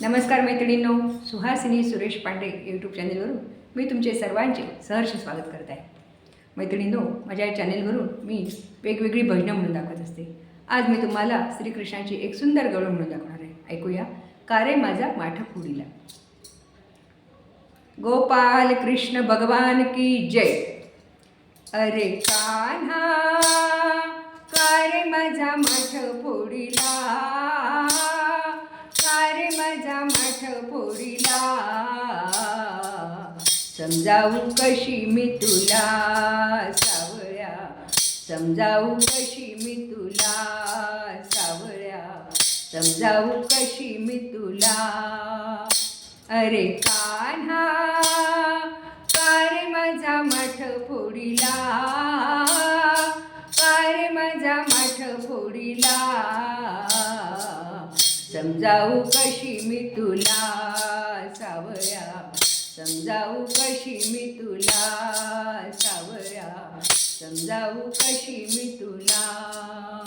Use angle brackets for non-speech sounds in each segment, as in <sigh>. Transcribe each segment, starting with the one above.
नमस्कार मैत्रिणींनो सुहासिनी सुरेश पांडे यूट्यूब चॅनेलवरून मी तुमचे सर्वांचे सहर्ष स्वागत करत आहे. मैत्रिणींनो माझ्या या चॅनेलवरून मी वेगवेगळी भजनं म्हणून दाखवत असते. आज मी तुम्हाला श्रीकृष्णाची एक सुंदर गवळ म्हणून दाखवणार आहे. ऐकूया. कारे माझा माठ फुडीला गोपाल कृष्ण भगवान की जय. अरे कान्हा कारे माझा माठ फोडीला माझा समजावू कशी मी तुला सावळ्या? समजावू कशी मी तुला सावळ्या? समजावू कशी मी तुला? अरे कान्हा कारे माझा मठ फोडीला? कारे माझा मठ फोडीला? समजावू कशी मी तुला सावळ्या समजावू कशी मी तुला सावळ्या समजावू कशी मी तुला.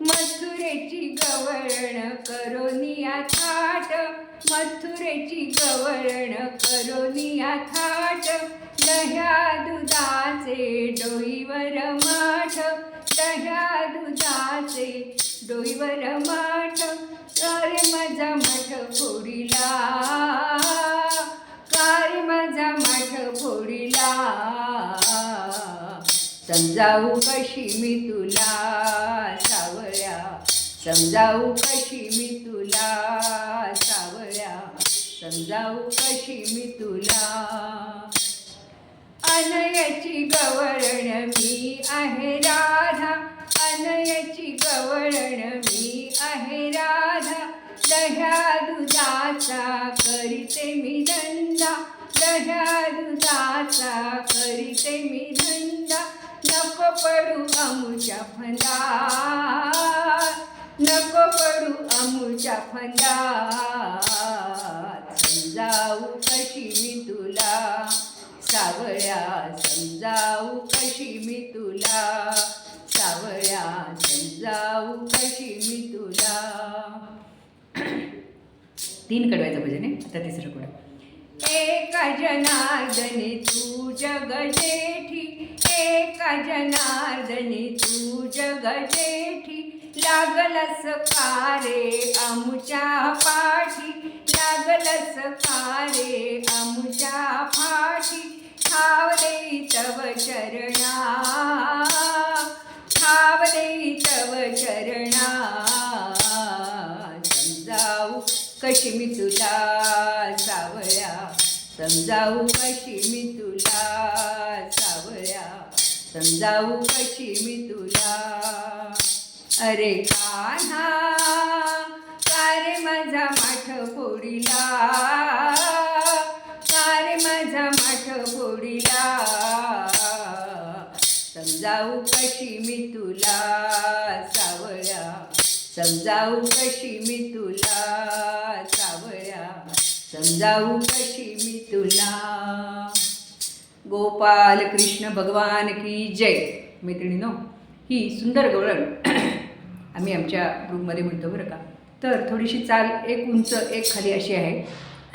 मथुरेची गवळण करोनिया थाट. मथुरेची गवळण करोनिया थाट. दह्या दुधाचे डोईवर माठ. दह्या दुधाचे डोईवर माठ. अरे माझा मठ फोडीला? कार माझा मठ फोडीला? समजावू कशी मी तुला सावळ्या? समजावू कशी मी तुला सावळ्या? समजावू कशी मी तुला? अनयाची गवळण मी आहे राधा अनयाची गवळण दह्या दुधाचा करीते मी धंदा. दह्या दुधाचा करीते मी धंदा. नको पडू अमुच्या फंदा नको पडू अमुच्या फंदा समजाऊ कशी मी तुला. सावळ्या समजाऊ कशी मी तुला. सावळ्या समजाऊ कशी मी तुला. तीन कडवायचं भजन आहे. आता तिसरं कडं एका जनार्दने तू जग जेठी एका जनार्दने तू जग जेठी लागलस कारे आमच्या पाठी? लागलस कारे आमच्या पाठी? खावले तव चरणा कशी मी तुला सावळ्या समजाऊ कशी मी तुला सावळ्या समजाऊ कशी मी तुला. अरे कान्हा कारे माझा माठ फोडीला? कारे माझा माठ फोडीला? समजाऊ कशी मी तुला समजावू कशी मी तुला सावळ्या समजावू कशी मी तुला? गोपाल कृष्ण भगवान की जय. मैत्रिणीनो ही सुंदर गवळण <clears throat> आम्ही आमच्या ग्रुपमध्ये म्हणतो बरं का. तर थोडीशी चाल एक उंच एक खाली अशी आहे.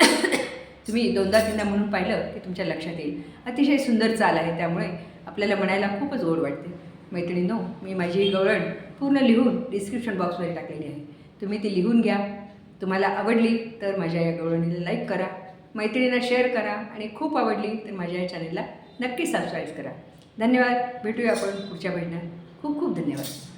<clears throat> तुम्ही दोनदा तीनदा म्हणून पाहिलं की तुमच्या लक्षात येईल. अतिशय सुंदर चाल आहे. त्यामुळे आपल्याला म्हणायला खूपच गोड वाटते. मैत्रिणीनो मी माझी गवळण पूर्ण लिहून डिस्क्रिप्शन बॉक्समध्ये टाकलेली आहे. तुम्ही ती लिहून घ्या. तुम्हाला आवडली तर माझ्या या गवळणीला लाईक करा. मैत्रिणींना शेअर करा. आणि खूप आवडली तर माझ्या या चॅनलला नक्की सबस्क्राईब करा. धन्यवाद. भेटूया आपण पुढच्या महिन्यात. खूप खूप धन्यवाद.